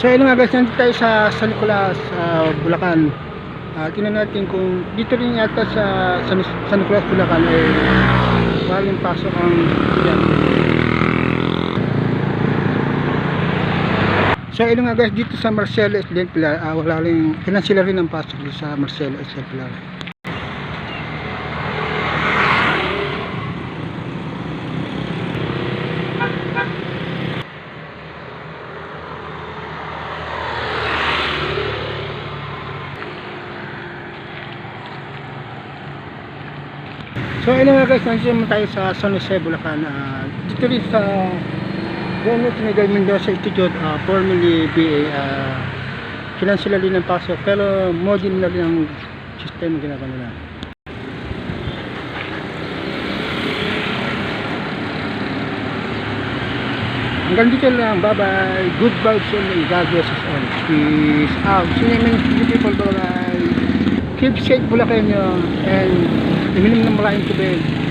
So ayun nga guys, nandito tayo sa San Nicolas, uh, Bulacan. Uh, tingnan natin kung dito rin yata sa San, San Nicolas, Bulacan ay maraming pasok ang estudyante. So ayun nga guys, dito sa Marcelo Esden Pilar, uh, wala rin, kailan sila rin ang pasok sa Marcelo Esden So ayun nga guys, nandito naman tayo sa San Jose, Bulacan. Ah, dito rin sa Government Miguel Mendoza Institute, uh, formerly BA, uh, sila rin ang pasok, pero modern na rin ang sistema ginagawa nila. Hanggang dito lang, bye-bye. Good vibes only. God bless us all. Peace out. So, yung mga people, bye-bye. Keep safe, Bulacan nyo. And, iminom ng maraming tubig.